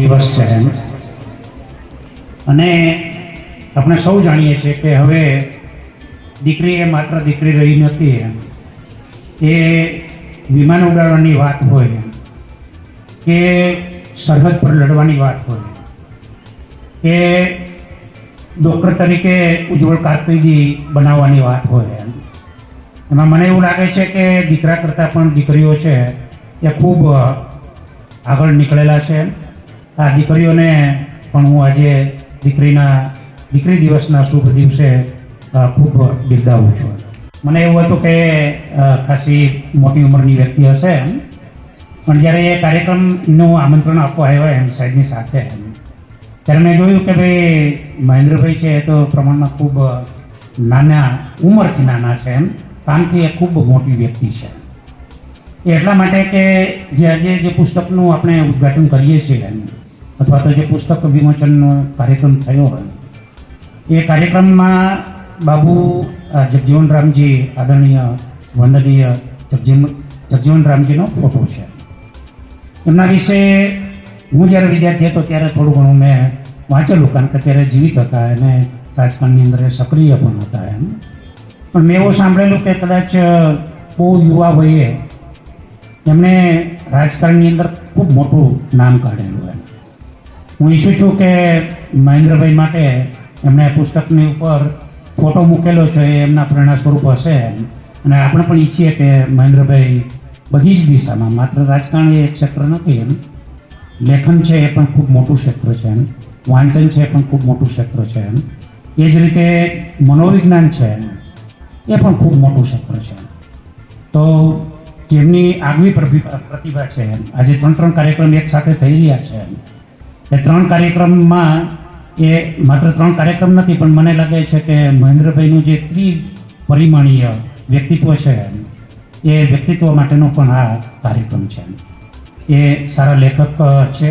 દિવસ છે એમ અને આપણે સૌ જાણીએ છીએ કે હવે દીકરી એ માત્ર દીકરી રહી નથી એમ. એ વિમાન ઉડાડવાની વાત હોય, કે સરહદ પર લડવાની વાત હોય, કે ડૉક્ટર તરીકે ઉજ્જવળ કારકિર્દી બનાવવાની વાત હોય એમ. એમાં મને એવું લાગે છે કે દીકરા કરતાં પણ દીકરીઓ છે એ ખૂબ આગળ નીકળેલા છે આ દીકરીઓને પણ હું આજે દીકરીના, દીકરી દિવસના શુભ દિવસે ખૂબ બિરદાવું છું. મને એવું હતું કે ખાસી મોટી ઉંમરની વ્યક્તિ હશે એમ. પણ જ્યારે એ કાર્યક્રમનું આમંત્રણ આપવા આવ્યા એમ, સાહેબની સાથે ત્યારે મેં જોયું કે ભાઈ, મહેન્દ્રભાઈ છે એ તો પ્રમાણમાં ખૂબ નાના, ઉંમરથી નાના છે એમ. કામથી એ ખૂબ મોટી વ્યક્તિ છે. એટલા માટે કે જે આજે જે પુસ્તકનું આપણે ઉદ્ઘાટન કરીએ છીએ એમ અથવા તો જે પુસ્તક વિમોચનનો કાર્યક્રમ થયો હોય, એ કાર્યક્રમમાં બાબુ જગજીવનરામજી આદરણીય વંદનીય જગજીવન જગજીવનરામજીનો ફોટો છે. એમના વિશે હું જ્યારે વિદ્યાર્થી હતો ત્યારે થોડું ઘણું મેં વાંચેલું કારણ કે ત્યારે જીવિત હતા અને રાજકારણની અંદર સક્રિય પણ હતા એમ. પણ મેં એવું સાંભળેલું કે કદાચ બહુ યુવા વયે એમણે રાજકારણની અંદર ખૂબ મોટું નામ કાઢેલું એમ. હું ઈચ્છું છું કે મહેન્દ્રભાઈ માટે એમણે પુસ્તકની ઉપર ફોટો મૂકેલો છે, એ એમના પ્રેરણા સ્વરૂપ હશે. અને આપણે પણ ઈચ્છીએ કે મહેન્દ્રભાઈ બધી જ દિશામાં, માત્ર રાજકારણ એક ક્ષેત્ર નથી, એમ. લેખન છે એ પણ ખૂબ મોટું ક્ષેત્ર છે, એમ. વાંચન છે એ પણ ખૂબ મોટું ક્ષેત્ર છે, એમ. એ જ રીતે મનોવિજ્ઞાન છે એ પણ ખૂબ મોટું ક્ષેત્ર છે તો જેમની આગવી પ્રતિભા છે, એમ. આજે ત્રણ ત્રણ કાર્યક્રમ એક સાથે થઈ રહ્યા છે, એમ. એ ત્રણ કાર્યક્રમમાં એ માત્ર ત્રણ કાર્યક્રમ નથી, પણ મને લાગે છે કે મહેન્દ્રભાઈનું જે ત્રિપરિમાણીય વ્યક્તિત્વ છે, એ વ્યક્તિત્વ માટેનો પણ આ કાર્યક્રમ છે એ સારા લેખક છે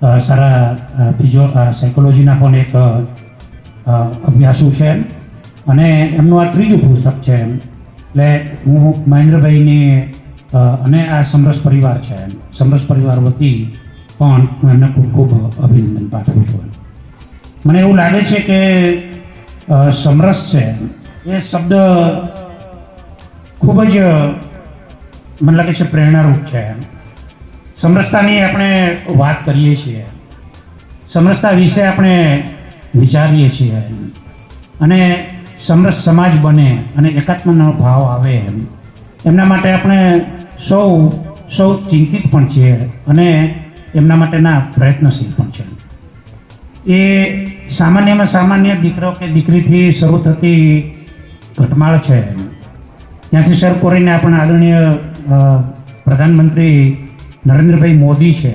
સારા ફિઝિયો સાયકોલોજીના પણ એક અભ્યાસુ છે. અને એમનું આ ત્રીજું પુસ્તક છે, એટલે હું મહેન્દ્રભાઈની અને આ સમરસ પરિવાર છે, સમરસ પરિવાર વતી પણ હું એમને ખૂબ ખૂબ અભિનંદન પાઠવું છું. મને એવું લાગે છે કે સમરસ છે. એ શબ્દ ખૂબ જ મને લાગે છે પ્રેરણારૂપ છે. સમરસતાની આપણે વાત કરીએ છીએ. સમરસતા વિશે આપણે વિચારીએ છીએ. અને સમરસ સમાજ બને અને એકાત્મનો ભાવ આવે એમ. એમના માટે આપણે સૌ સૌ ચિંતિત પણ છીએ. અને એમના માટેના પ્રયત્નશીલ પણ છે. એ સામાન્યમાં સામાન્ય દીકરો કે દીકરીથી શરૂ થતી ઘટમાળ છે. ત્યાંથી શરૂ કરીને આપણા આદરણીય પ્રધાનમંત્રી નરેન્દ્રભાઈ મોદી છે.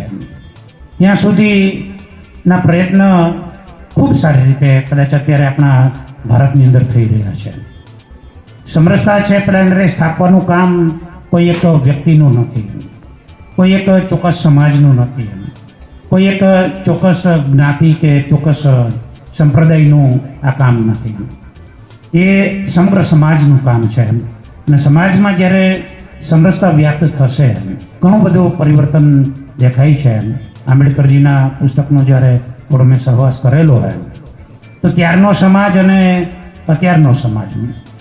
ત્યાં સુધીના પ્રયત્ન ખૂબ સારી રીતે કદાચ અત્યારે આપણા ભારતની અંદર થઈ રહ્યા છે. સમરસતા છે અંદર સ્થાપવાનું કામ કોઈ એક વ્યક્તિનું નથી. કોઈ એક ચોક્કસ સમાજનું નથી કોઈ એક ચોક્કસ જ્ઞાતિ કે ચોક્કસ સંપ્રદાયનું આ કામ નથી એ સમગ્ર સમાજનું કામ છે અને સમાજમાં જ્યારે સમરસતા વ્યાપ્ત થશે ઘણું બધું પરિવર્તન દેખાય છે આંબેડકરજીના પુસ્તકનો જ્યારે થોડો મેં સહવાસ કરેલો હોય તો ત્યારનો સમાજ અને અત્યારનો સમાજ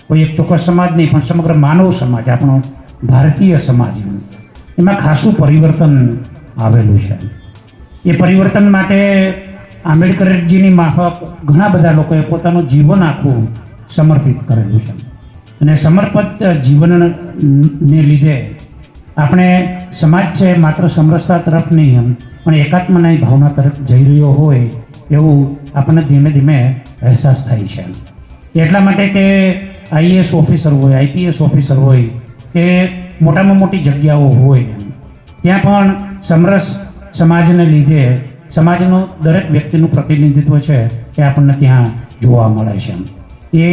કોઈ એક ચોક્કસ સમાજ નહીં પણ સમગ્ર માનવ સમાજ, આપણો ભારતીય સમાજ એમાં ખાસું પરિવર્તન આવેલું છે. એ પરિવર્તન માટે આંબેડકરજીની માફક ઘણા બધા લોકોએ પોતાનું જીવન આખું સમર્પિત કરેલું છે. અને સમર્પિત જીવનને લીધે આપણે સમાજ છે માત્ર સમરસતા તરફ નહીં એમ, પણ એકાત્મના ભાવના તરફ જઈ રહ્યો હોય એવું આપણને ધીમે ધીમે અહેસાસ થાય છે. એટલા માટે કે આઈએસ ઓફિસર હોય, આઈપીએસ ઓફિસર હોય, કે મોટામાં મોટી જગ્યાઓ હોય. ત્યાં પણ સમરસ સમાજને લીધે સમાજનું દરેક વ્યક્તિનું પ્રતિનિધિત્વ છે એ આપણને ત્યાં જોવા મળે છે. એ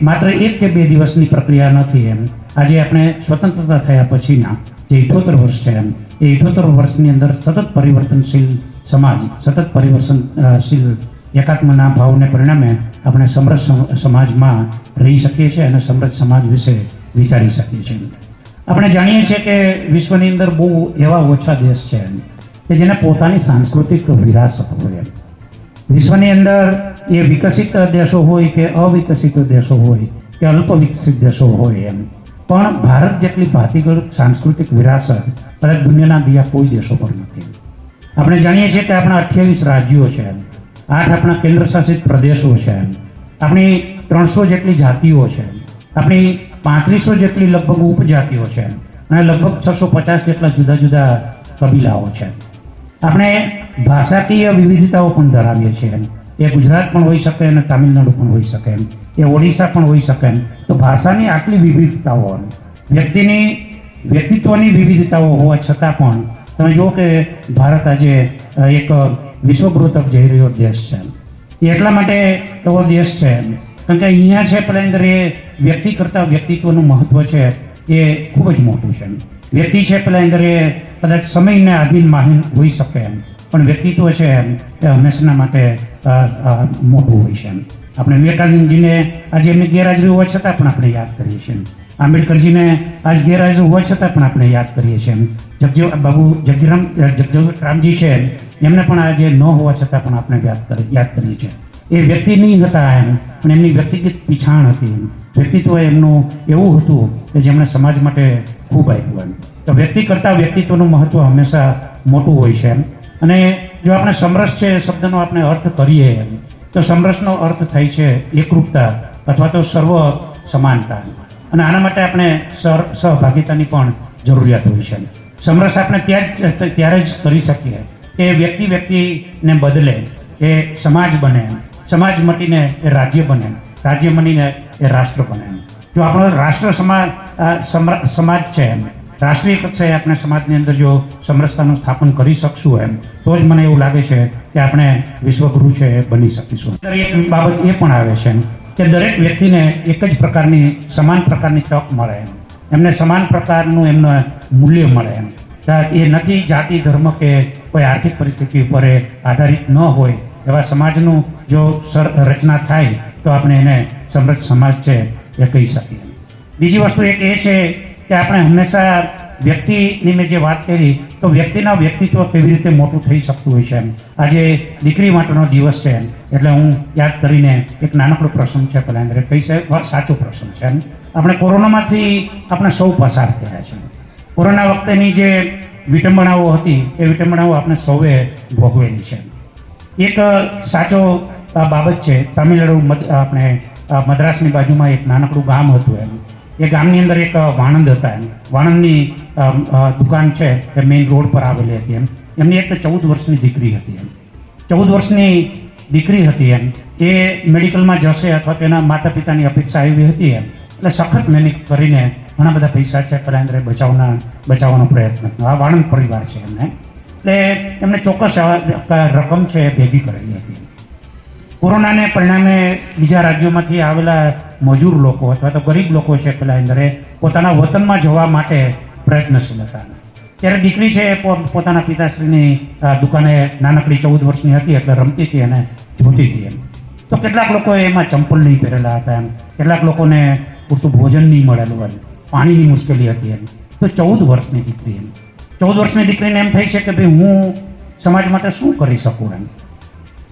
માત્ર એક કે બે દિવસની પ્રક્રિયા નથી એમ. આજે આપણે સ્વતંત્રતા થયા પછીના જે ઇઠોતેર વર્ષ છે એમ, એ ઇઠોતેર વર્ષની અંદર સતત પરિવર્તનશીલ સમાજ, સતત પરિવર્તનશીલ એકાત્મના ભાવને પરિણામે આપણે સમૃદ્ધ સમાજમાં રહી શકીએ છીએ અને સમૃદ્ધ સમાજ વિશે વિચારી શકીએ છીએ. આપણે જાણીએ છીએ કે વિશ્વની અંદર બહુ એવા ઓછા દેશ છે કે જેને પોતાની સાંસ્કૃતિક વિરાસત હોય વિશ્વની અંદર એ વિકસિત દેશો હોય કે અવિકસિત દેશો હોય કે અલ્પ વિકસિત દેશો હોય એમ. પણ ભારત જેટલી ભાતીગળ સાંસ્કૃતિક વિરાસત કદાચ દુનિયાના બીજા કોઈ દેશો પર નથી. આપણે જાણીએ છીએ કે આપણા અઠ્યાવીસ રાજ્યો છે આઠ આપણા કેન્દ્ર શાસિત પ્રદેશો છે આપણી ત્રણસો જેટલી જાતિઓ છે આપણી પાંત્રીસો જેટલી લગભગ ઉપજાતિઓ છે અને લગભગ છસો પચાસ જેટલા જુદા જુદા કબીલાઓ છે. આપણે ભાષાકીય વિવિધતાઓ પણ ધરાવીએ છીએ. એ ગુજરાત પણ હોઈ શકે અને તામિલનાડુ પણ હોઈ શકે. એ ઓડિશા પણ હોઈ શકે. તો ભાષાની આટલી વિવિધતાઓ, વ્યક્તિની વ્યક્તિત્વની વિવિધતાઓ હોવા છતાં પણ તમે જુઓ કે ભારત આજે એક વિશ્વગૃહ તરફ જઈ રહ્યો દેશ છે. એટલા માટે એવો દેશ છે કારણ કે અહીંયા છે પેલા અંદર એ વ્યક્તિ કરતાં વ્યક્તિત્વનું મહત્વ છે, એ ખૂબ જ મોટું છે. વ્યક્તિ છે પેલા અંદર એ કદાચ સમયને આધીન માહીન હોઈ શકે એમ, પણ વ્યક્તિત્વ છે એમ, એ હંમેશાના માટે મોટું હોય છે એમ. આપણે વિવેકાનંદજીને આજે એમની ગેરહાજરી હોવા છતાં પણ આપણે યાદ કરીએ છીએ આંબેડકરજીને આજ ગેરહાજર હોવા છતાં પણ આપણે યાદ કરીએ છીએ જગજીવ, બાબુ, જગજીરામ જગજીવ રામજી છે એમને પણ આજે ન હોવા છતાં પણ આપણે યાદ કરી, યાદ કરીએ છીએ. એ વ્યક્તિ નહીં હતા એમ. પણ એમની વ્યક્તિગત પીછાણ હતી એમ. વ્યક્તિત્વ એમનું એવું હતું કે જેમણે સમાજ માટે ખૂબ આપ્યું એમ. તો વ્યક્તિ કરતાં વ્યક્તિત્વનું મહત્વ હંમેશા મોટું હોય છે એમ. અને જો આપણે સમરસ છે એ શબ્દનો આપણે અર્થ કરીએ એમ, તો સમરસનો અર્થ થાય છે એકરૂપતા અથવા તો સર્વ સમાનતા. અને આના માટે આપણે સહભાગિતાની પણ જરૂરિયાત હોય છે સમરસ આપણે ત્યાં જ ત્યારે જ કરી શકીએ કે વ્યક્તિ વ્યક્તિને બદલે એ સમાજ બને સમાજ મટીને એ રાજ્ય બને રાજ્ય બનીને એ રાષ્ટ્ર બને જો આપણો રાષ્ટ્ર સમાજ સમાજ છે એમ, રાષ્ટ્રીય કક્ષાએ આપણે સમાજની અંદર જો સમરસતાનું સ્થાપન કરી શકશું એમ, તો જ મને એવું લાગે છે કે આપણે વિશ્વગુરુ છે એ બની શકીશું. એક બાબત એ પણ આવે છે કે દરેક વ્યક્તિને એક જ પ્રકારની, સમાન પ્રકારની તક મળે એમ. એમને સમાન પ્રકારનું એમને મૂલ્ય મળે એમ. એ નથી જાતિ ધર્મ કે કોઈ આર્થિક પરિસ્થિતિ ઉપર આધારિત ન હોય એવા સમાજનું જો રચના થાય તો આપણે એને સમૃદ્ધ સમાજ છે એ કહી શકીએ. બીજી વસ્તુ એક એ છે કે આપણે હંમેશા વ્યક્તિની મેં જે વાત કરી, તો વ્યક્તિના વ્યક્તિત્વ કેવી રીતે મોટું થઈ શકતું હોય છે એમ. આજે દીકરી માટેનો દિવસ છે એમ. એટલે હું યાદ કરીને એક નાનકડો પ્રસંગ છે પેલા અંદર કહી છે સાચો પ્રસંગ છે એમ. આપણે કોરોનામાંથી આપણે સૌ પસાર થયા છે કોરોના વખતેની જે વિટંબણાઓ હતી, એ વિટંબણાઓ આપણે સૌએ ભોગવેલી છે. એક સાચો આ બાબત છે. તામિલનાડુ આપણે મદ્રાસની બાજુમાં એક નાનકડું ગામ હતું એમ એ ગામની અંદર એક વાણંદ હતા એમ. વાણંદની દુકાન છે એ મેઇન રોડ પર આવેલી હતી એમ. એમની એક ચૌદ વર્ષની દીકરી હતી એમ. ચૌદ વર્ષની દીકરી હતી એમ. એ મેડિકલમાં જશે અથવા તેના માતા પિતાની અપેક્ષા એવી હતી એમ. એટલે સખત મહેનત કરીને ઘણા બધા પૈસા છે પેલા બચાવના, બચાવવાનો પ્રયત્ન. આ વાણંદ પરિવાર છે એમને. એટલે એમને ચોક્કસ રકમ છે એ ભેગી કરેલી હતી. કોરોનાને પરિણામે બીજા રાજ્યોમાંથી આવેલા મજૂર લોકો અથવા તો ગરીબ લોકો છે પેલા અંદર પોતાના વતનમાં જવા માટે પ્રયત્નશીલ હતા. ત્યારે દીકરી છે એ પોતાના પિતાશ્રીની દુકાને નાનકડી ચૌદ વર્ષની હતી એટલે રમતી હતી અને જોતી હતી એમ. તો કેટલાક લોકોએ એમાં ચંપલ નહીં પહેરેલા હતા એમ. કેટલાક લોકોને પૂરતું ભોજન નહીં મળેલું એમ. પાણીની મુશ્કેલી હતી એમ. તો ચૌદ વર્ષની દીકરી એમ. ચૌદ વર્ષની દીકરીને એમ થઈ છે કે ભાઈ હું સમાજ માટે શું કરી શકું એમ?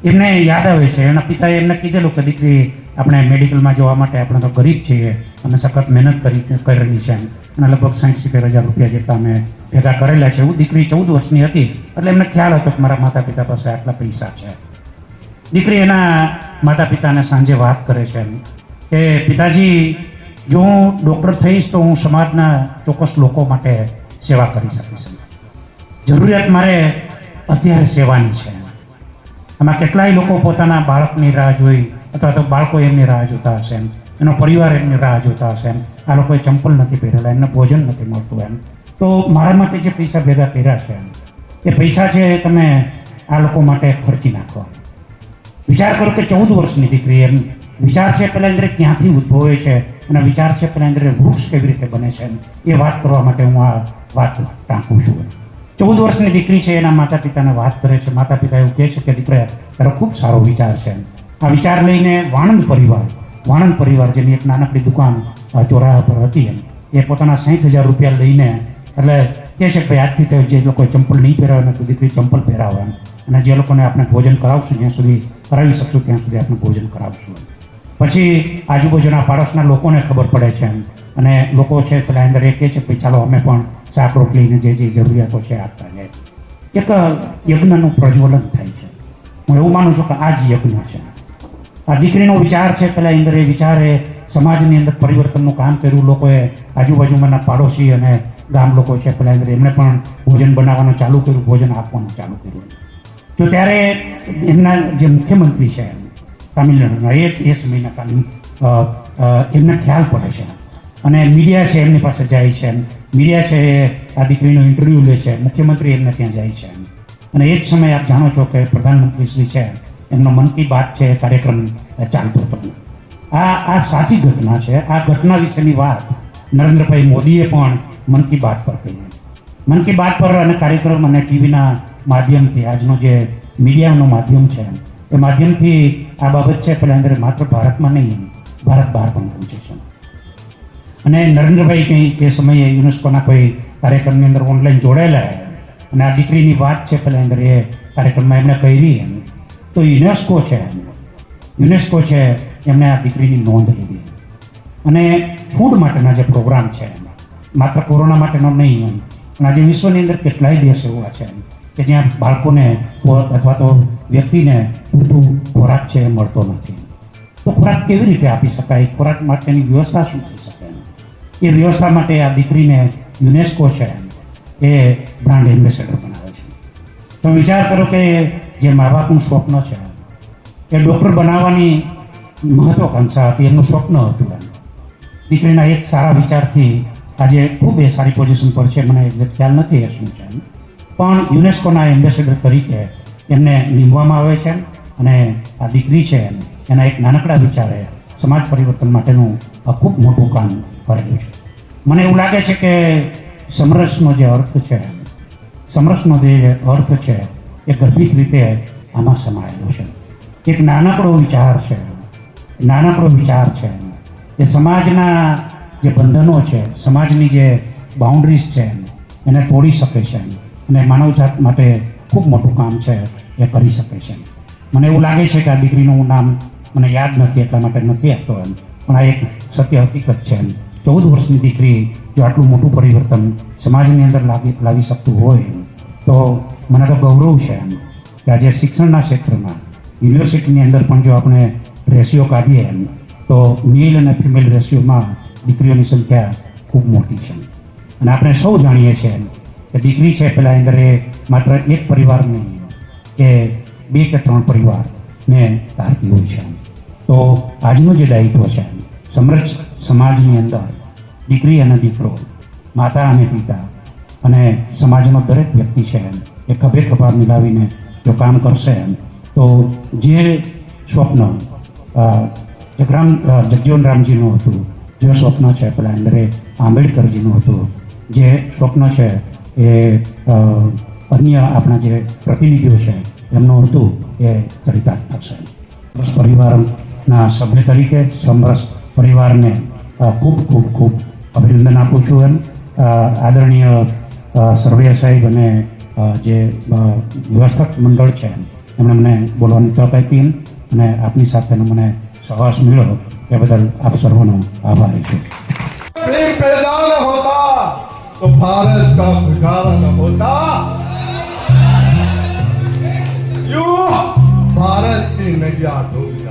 એમને યાદ આવે છે. એના પિતાએ એમને કીધેલું કે દીકરી, આપણે મેડિકલમાં જવા માટે આપણે તો ગરીબ છીએ. અમે સખત મહેનત કરી કરેલી છે અને લગભગ સાઠ સિત્તેર હજાર રૂપિયા જેટલા અમે ભેગા કરેલા છે. હું દીકરી ચૌદ વર્ષની હતી, એટલે એમને ખ્યાલ હતો કે મારા માતા પિતા પાસે આટલા પૈસા છે. દીકરી એના માતા પિતાને સાંજે વાત કરે છે એમ કે, પિતાજી, જો હું ડૉક્ટર થઈશ તો હું સમાજના ચોક્કસ લોકો માટે સેવા કરી શકીશ. જરૂરિયાત મારે અત્યારે સેવાની છે. આમાં કેટલાય લોકો પોતાના બાળકની રાહ જોઈ અથવા તો બાળકો એમની રાહ જોતા હશે એમ. એનો પરિવાર એમની રાહ જોતા હશે એમ. આ લોકોએ ચંપલ નથી પહેરેલા, એમને ભોજન નથી મળતું એમ. તો મારા માટે જે પૈસા ભેગા કર્યા છે એમ, એ પૈસા છે તમે આ લોકો માટે ખર્ચી નાખો. વિચાર કરો કે ચૌદ વર્ષની દીકરી એમ. વિચાર છે પેલા અંદર ક્યાંથી ઉદ્ભવે છે અને વિચાર છે પેલા અંદર વૃક્ષ કેવી રીતે બને છે એ વાત કરવા માટે હું આ વાત ટાંકું છું. ચૌદ વર્ષની દીકરી છે, એના માતા પિતાને વાત કરે છે. માતા પિતા એવું કહે છે કે, દીકરા, તારો ખૂબ સારો વિચાર છે. આ વિચાર લઈને વાણંદ પરિવાર વાણંદ પરિવાર જેની એક નાનકડી દુકાન ચોરાહા પર હતી એમ. એ પોતાના સાઠ હજાર રૂપિયા લઈને, એટલે કહે છે ભાઈ, આજથી તે જે લોકો ચંપલ નહીં પહેરાવે ને તો દીકરી ચંપલ પહેરાવે અને જે લોકોને આપણે ભોજન કરાવશું, જ્યાં સુધી કરાવી શકશું, ત્યાં સુધી આપણે ભોજન કરાવશું પછી આજુબાજુના પાડોશના લોકોને ખબર પડે છે અને લોકો છે પેલા અંદર એ કહે છે ભાઈ, ચાલો, અમે પણ શાક લઈને જે જે જરૂરિયાતો છે આપતા જાય એક યજ્ઞનું પ્રજ્વલન થાય છે હું એવું માનું છું કે આ જ યજ્ઞ છે આ દીકરીનો વિચાર છે પેલા અંદર એ વિચારે સમાજની અંદર પરિવર્તનનું કામ કર્યું લોકોએ આજુબાજુમાંના પાડોશી અને ગામ લોકો છે પેલા અંદર એમણે પણ ભોજન બનાવવાનું ચાલુ કર્યું ભોજન આપવાનું ચાલુ કર્યું તો ત્યારે એમના જે મુખ્યમંત્રી છે તામિલનાડુના એ એ સમયના અ, એમને ખ્યાલ પડે છે અને મીડિયા છે એમની પાસે જાય છે મીડિયા છે આ દીકરીનો ઇન્ટરવ્યૂ લે છે. મુખ્યમંત્રી એમને ત્યાં જાય છે અને એ જ સમયે આપ જાણો છો કે પ્રધાનમંત્રી શ્રી છે. એમનો મન કી બાત છે કાર્યક્રમ ચાલતો હતો. આ આ સાચી ઘટના છે. આ ઘટના વિશેની વાત નરેન્દ્રભાઈ મોદીએ પણ મન કી બાત પર કહી મન કી બાત પર અને કાર્યક્રમ અને ટીવીના માધ્યમથી, આજનો જે મીડિયાનું માધ્યમ છે, એ માધ્યમથી આ બાબત છે, પેલા અંદર માત્ર ભારતમાં નહીં, ભારત બહાર પણ પહોંચે છે. અને નરેન્દ્રભાઈ કંઈ એ સમયે યુનેસ્કોના કોઈ કાર્યક્રમની અંદર ઓનલાઈન જોડાયેલા અને આ દીકરીની વાત છે પેલા અંદર એ કાર્યક્રમમાં કરી એમ. તો યુનેસ્કો છે. યુનેસ્કો છે, એમણે આ દીકરીની નોંધ લીધી. અને ફૂડ માટેના જે પ્રોગ્રામ છે, માત્ર કોરોના માટેનો નહીં એમ, પણ આજે વિશ્વની અંદર કેટલાય દેશ એવા છે કે જ્યાં બાળકોને અથવા તો વ્યક્તિને પૂરતું ખોરાક છે એ મળતો નથી. તો ખોરાક કેવી રીતે આપી શકાય? ખોરાક માટેની વ્યવસ્થા શું થઈ શકે? એ વ્યવસ્થા માટે આ દીકરીને યુનેસ્કો છે એ બ્રાન્ડ એમ્બેસેડર બનાવે છે. તો વિચાર કરો કે જે મા બાપનું સ્વપ્ન છે, એ ડૉક્ટર બનાવવાની મહત્વાકાંક્ષા હતી, એમનું સ્વપ્ન હતું દીકરીના એક સારા વિચારથી આજે ખૂબ એ સારી પોઝિશન પર છે, મને એક્ઝેક્ટ ખ્યાલ નથી એ શું છે પણ યુનેસ્કોના એમ્બેસેડર તરીકે એમને નીમવામાં આવે છે અને આ દીકરી છે એના એક નાનકડા વિચારે સમાજ પરિવર્તન માટેનું આ ખૂબ મોટું કામ કરેલું મને એવું લાગે છે કે સમરસનો જે અર્થ છે, સમરસનો જે અર્થ છે, એ ગર્ભિત રીતે આમાં સમાયેલો છે. એક નાનકડો વિચાર છે, નાનકડો વિચાર છે. એ સમાજના જે બંધનો છે, સમાજની જે બાઉન્ડ્રીઝ છે, એને તોડી શકે છે અને માનવજાત માટે ખૂબ મોટું કામ છે, એ કરી શકે છે. મને એવું લાગે છે કે આ દીકરીનું નામ મને યાદ નથી, એટલા માટે નથી આપતો એમ. પણ આ એક સત્ય હકીકત છે એમ. ચૌદ વર્ષની દીકરી જો આટલું મોટું પરિવર્તન સમાજની અંદર લાવી લાવી શકતું હોય, તો મને તો ગૌરવ છે એમ કે આજે શિક્ષણના ક્ષેત્રમાં, યુનિવર્સિટીની અંદર પણ જો આપણે રેશિયો કાઢીએ એમ, તો મેલ અને ફિમેલ રેશિયોમાં દીકરીઓની સંખ્યા ખૂબ મોટી છે. અને આપણે સૌ જાણીએ છીએ કે દીકરી છે પેલા અંદર એ માત્ર એક પરિવાર નહીં, કે બે કે ત્રણ પરિવારને ધારતી હોય છે તો આજનું જે દાયિત્વ છે સમૃદ્ધ સમાજની અંદર દીકરી અને દીકરો, માતા અને પિતા અને સમાજનો દરેક વ્યક્તિ છે એમ એ ખભે ખભા મિલાવીને જો કામ કરશે એમ. તો જે સ્વપ્ન જગરામ જગજીવન રામજીનું હતું, જે સ્વપ્ન છે પેલા અંદરે આંબેડકરજીનું હતું, જે સ્વપ્ન છે એ અન્ય આપણા જે પ્રતિનિધિઓ છે એમનું હતું એ ચરિતાર્થ થશે. બસ પરિવારના સભ્ય તરીકે સમરસ પરિવારને અ, ખૂબ ખૂબ ખૂબ અભિનંદન આપું છું એમ અ, આદરણીય અ, સરવૈયા સાહેબ અને અ, જે અ, વ્યવસ્થાપક મંડળ છે એમણે મને બોલવાની તક આપી એમ અને આપની સાથેનો મને સહવાસ મળ્યો એ બદલ આપ સર્વનો આભારી છું प्रेम पैदा न होता तो भारत का गुजारा न होता यूं भारत की नैया डूब जाती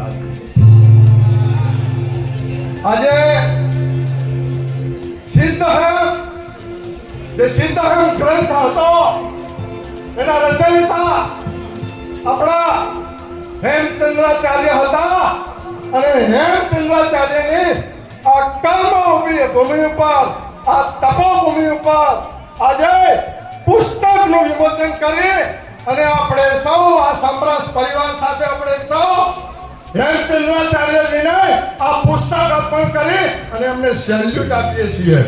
આજે સિદ્ધ જે સિદ્ધહમ ગ્રંથ હતો, એના રચયિતા આપણા હેમચંદ્રાચાર્ય હતા અને હેમચંદ્રાચાર્યની આ કર્મ ભૂમિ ઉપર, આ તપોભૂમિ ઉપર આજે પુસ્તકનું વિમોચન કરી અને આપણે સૌ, આ સમરસ પરિવાર સાથે આપણે સૌ હેમચંદ્રાચાર્યજીને આ પુસ્તક અર્પણ કરી અને અમને સેલ્યુટ આપીએ છીએ.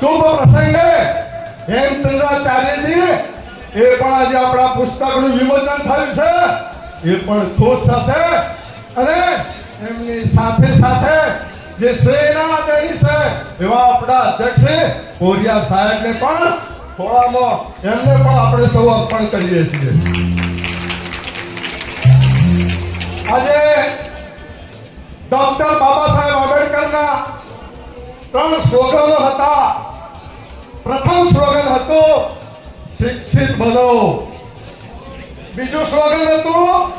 શુભ પ્રસંગે હેમચંદ્રાચાર્યજી, એ પણ આજે આપણા પુસ્તકનું વિમોચન થયું છે. એ પણ ખુશ થશે અને એમની સાથે સાથે જે શ્રેયના દેવી છે, એવા આપણા અધ્યક્ષ કોરિયા સાહેબને પણ થોડામાં એમને પણ આપણે સૌ અર્પણ કરીએ છીએ. આજે ડોક્ટર બાબા સાહેબ આંબેડકરના ત્રણ સ્લોગનો હતા. પ્રથમ સ્લોગન હતું શિક્ષિત બનો. બીજું સ્લોગન હતું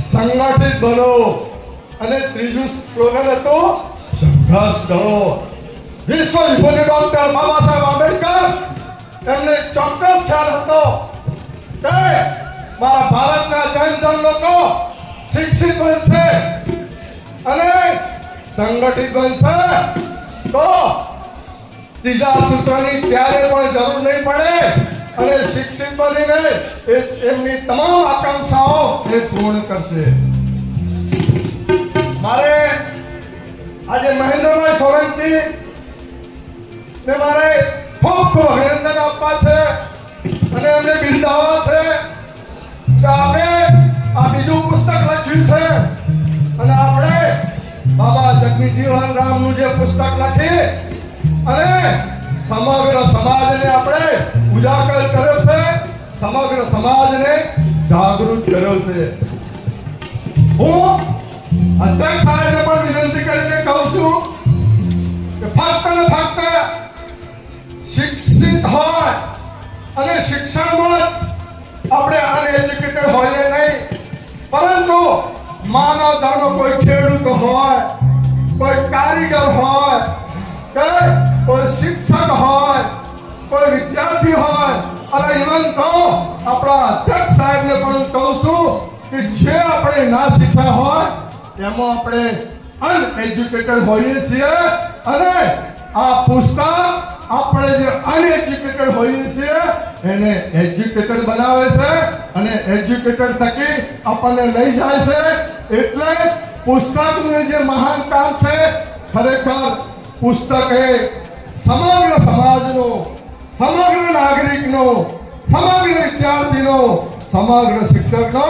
સંગઠિત બનો. અને ત્રીજું સ્લોગન હતું સંઘર્ષ કરો. વિશ્વ વિભૂતિ ડોક્ટર બાબા સાહેબ આંબેડકર, એમને ચોક્કસ ખ્યાલ હતો કે મારા ભારતના જન જન લોકો શિક્ષિત બનશે અને સંગઠિત બનશે તો ત્રીજા સૂત્રની ત્યારે પણ જરૂર નહીં પડે અને શિક્ષિત બનીને એમની તમામ આકાંક્ષાઓ એ પૂર્ણ કરશે. મારે આજે મહેન્દ્રભાઈ સોલંકી ને મારે ખૂબ ખૂબ અભિનંદન આપવા છે અને એમને બિરદાવવા છે. કે આપણે બીજું છે. અને આપણે બાબા જગજીવન રામનું જે પુસ્તક લખી અને સમગ્ર સમાજને આપણે ઉજાગર કર્યો છે. સમગ્ર સમાજને જાગૃત કર્યો છે. હું અધ્યક્ષ સાહેબને પણ વિનંતી કરીને કહું છું કે ફક્ત ને ફક્ત શિક્ષિત હોય અને શિક્ષણમાં માનવ ધર્મ કોઈ ખેડૂત હોય, કોઈ કારીગર હોય, કે કોઈ શિક્ષક હોય, કોઈ વિદ્યાર્થી હોય, અને ઇવન તો આપણા અધ્યક્ષ સાહેબને પણ કહું છું કે જે આપણે ના શીખ્યા હોય, એમાં આપણે અનએજ્યુકેટેડ હોઈએ છીએ અને આ પુસ્તક આપણે જે અનએજ્યુકેટેડ હોઈએ છીએ, એને એજ્યુકેટેડ બનાવે છે. અને એજ્યુકેટર થકી આપણને લઈ જાય છે. એટલે પુસ્તકનું જે મહાન કામ છે, ખરેખર પુસ્તક એ સમગ્ર સમાજનો, સમગ્ર નાગરિકનો, સમગ્ર વિદ્યાર્થીનો, સમગ્ર શિક્ષકનો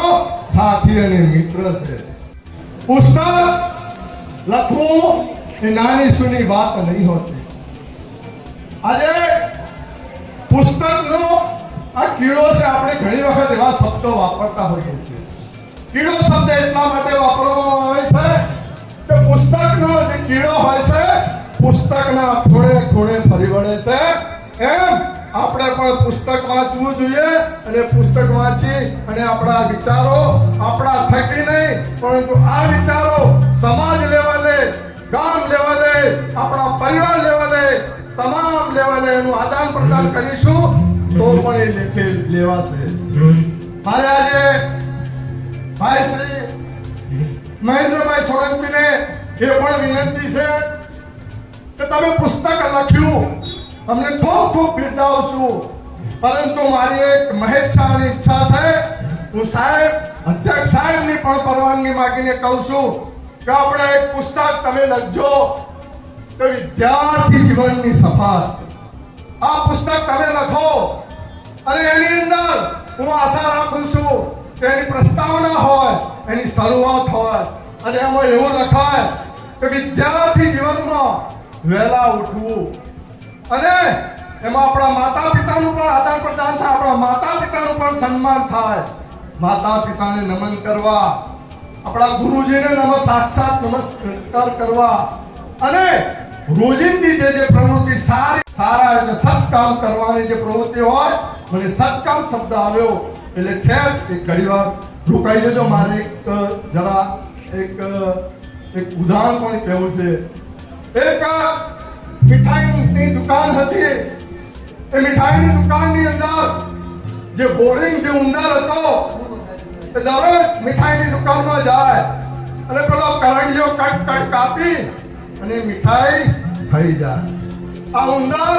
સાથી અને મિત્ર છે. પુસ્તક લખવું એ નાની સુની વાત નહીં હોતી. આજે પુસ્તકનો આ કીડો છે, આપણે ઘણી વખત એવા શબ્દો વાપરતા હોઈએ છીએ. કીડો શબ્દ એટલા માટે વાપરવામાં આવે છે કે પુસ્તકનો જે કીડો હોય છે, પુસ્તકના ખૂણે ખૂણે ફરી વળે છે. એમ આપણે પણ પુસ્તક વાંચવું જોઈએ અને પુસ્તક વાંચી અને આપણા વિચારો આપણા થકી નહીં, પરંતુ આ વિચારો સમાજ લેવલે, ગામ લેવલે, આપણા પરિવાર લેવલે, તમામ લેવલે એનું આદાન પ્રદાન કરીશું. લેખે છે. ભાઈ આજે ભાઈ શ્રી મહેન્દ્રભાઈ સોલંકીને એ પણ વિનંતી છે કે તમે પુસ્તક લખ્યું. તમને ખૂબ ખૂબ બિરદાવું છું પરંતુ મારી એક મહેચ્છાની ઈચ્છા છે. હું સાહેબ અધ્યક્ષ સાહેબની પણ પરવાનગી માંગીને કહું છું કે આપણે એક પુસ્તક તમે લખજો કે વિદ્યાર્થી જીવનની સફાત આ પુસ્તક તમે લખો. અને એની અંદર હું આશા રાખું છું કે એની પ્રસ્તાવના હોય, એની શરૂઆત હોય. અને એમાં એવું લખાય કે વિદ્યાર્થી જીવનમાં વહેલા ઉઠવું. અને એમાં આપણા માતા પિતાનું પણ આદાન પ્રદાન થાય, આપણા માતા પિતાનું પણ સન્માન થાય. માતા પિતાને નમન કરવા, આપણા ગુરુજીને નમ, સાક્ષાત નમસ્કાર કરવા. અને રોજિંદી જે જે પ્રવૃત્તિ સારી સારા એટલે સત્કામ કરવાની જે પ્રવૃત્તિ હોય, મને સત્કામ શબ્દ આવ્યો, એટલે ઠેર એક ઘડી વાર રોકાઈ જજો મારે એક જરા એક એક ઉદાહરણ પણ કહેવું છે. એક મીઠાઈની દુકાન હતી. એ મીઠાઈની દુકાનની અંદર જે બોરિંગ જે ઉંદર હતો, એ દરરોજ મીઠાઈની દુકાનમાં જાય. અને પેલો કરંજીઓ કટ કટ કાપી અને મીઠાઈ થઈ જાય. આ ઉંદર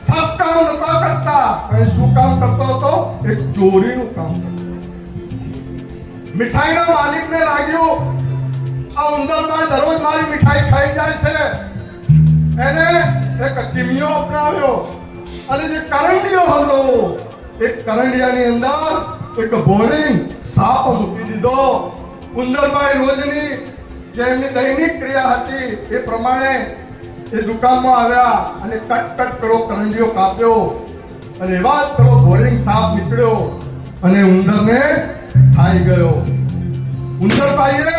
સત્કામ નતા કરતા એ શું કામ કરતો હતો, એક ચોરીનું કામ કરતો મીઠાઈના માલિકને લાગ્યું, આ ઉંદરભાઈ દરરોજ મારી મીઠાઈ ખાઈ જાય છે. એને એક કિમિયો અપનાવ્યો. અને જે કરંડિયો હતો એ કરંડિયાની અંદર એક બોરિંગ સાપ મૂકી દીધો. ઉંદરભાઈ રોજની જે એમની દૈનિક ક્રિયા હતી, એ પ્રમાણે એ દુકાનમાં આવ્યા અને કટ કટ કરો કરંજીઓ કાપ્યો અને એવા જ કરો બોરિંગ સાપ નીકળ્યો અને ઉંદરને ખાઈ ગયો. ઉંદરભાઈએ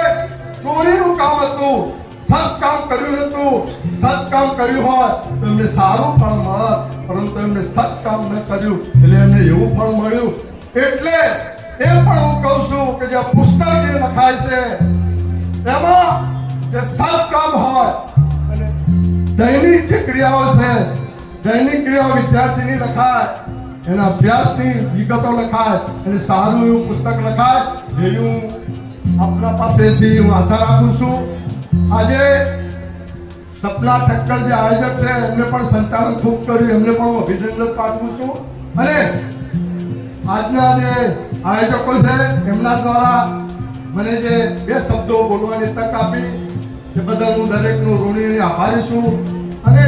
ચોરીનું કામ હતું. સત કામ કર્યું હતું સત કામ કર્યું હોય તો એમને સારું ફળ મળત. પરંતુ એમને સત કામ ન કર્યું એટલે એમને એવું ફળ મળ્યું. એટલે એ પણ હું કહું છું કે જે પુસ્તક જે લખાય છે, એમાં જે સત કામ હોય દૈનિક જે ક્રિયાઓ છે, દૈનિક ક્રિયાઓ વિદ્યાર્થીની લખાય, એના અભ્યાસની વિગતો લખાય, અને સારું એવું પુસ્તક લખાય એનું આપના પાસેથી હું આશા રાખું છું. આજે સપના ઠક્કર જે આયોજક છે, એમને પણ સંચાલન ખૂબ કર્યું, એમને પણ હું અભિનંદન પાઠવું છું. અને આજના જે આયોજકો છે, એમના દ્વારા મને જે બે શબ્દો બોલવાની તક આપી એ બદલ હું દરેકનો ઋણી અને આભારી છું. અને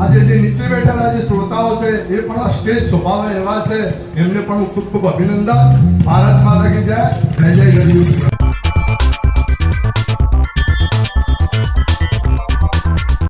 આજે જે નીચે બેઠેલા જે શ્રોતાઓ છે, એ પણ સ્ટેજ સ્વભાવે એવા છે. એમને પણ હું ખૂબ ખૂબ અભિનંદન. ભારત માતા કી જય. જય જય ગરીબ